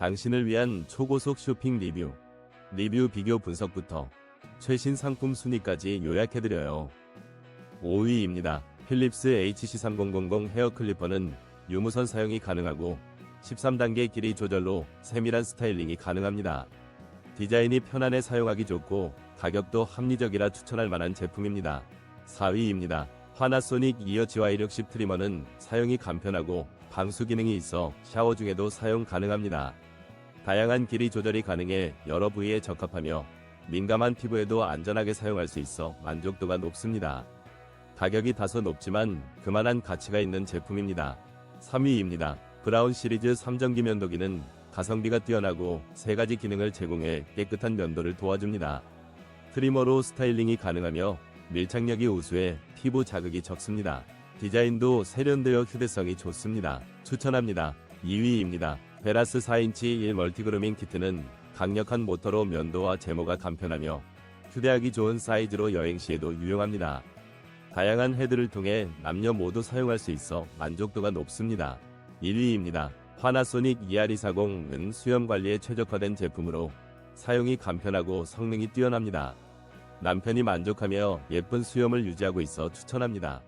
당신을 위한 초고속 쇼핑 리뷰, 리뷰 비교 분석부터 최신 상품 순위까지 요약해드려요. 5위입니다. 필립스 HC3000 헤어 클리퍼는 유무선 사용이 가능하고 13단계 길이 조절로 세밀한 스타일링이 가능합니다. 디자인이 편안해 사용하기 좋고 가격도 합리적이라 추천할 만한 제품입니다. 4위입니다. 파나소닉 이어 GY60 트리머는 사용이 간편하고 방수 기능이 있어 샤워 중에도 사용 가능합니다. 다양한 길이 조절이 가능해 여러 부위에 적합하며 민감한 피부에도 안전하게 사용할 수 있어 만족도가 높습니다. 가격이 다소 높지만 그만한 가치가 있는 제품입니다. 3위입니다. 브라운 시리즈 3전기 면도기는 가성비가 뛰어나고 세 가지 기능을 제공해 깨끗한 면도를 도와줍니다. 트리머로 스타일링이 가능하며 밀착력이 우수해 피부 자극이 적습니다. 디자인도 세련되어 휴대성이 좋습니다. 추천합니다. 2위입니다. 베라스 4인치 1 멀티그루밍 키트는 강력한 모터로 면도와 제모가 간편하며 휴대하기 좋은 사이즈로 여행 시에도 유용합니다. 다양한 헤드를 통해 남녀 모두 사용할 수 있어 만족도가 높습니다. 1위입니다. 파나소닉 ER240은 수염 관리에 최적화된 제품으로 사용이 간편하고 성능이 뛰어납니다. 남편이 만족하며 예쁜 수염을 유지하고 있어 추천합니다.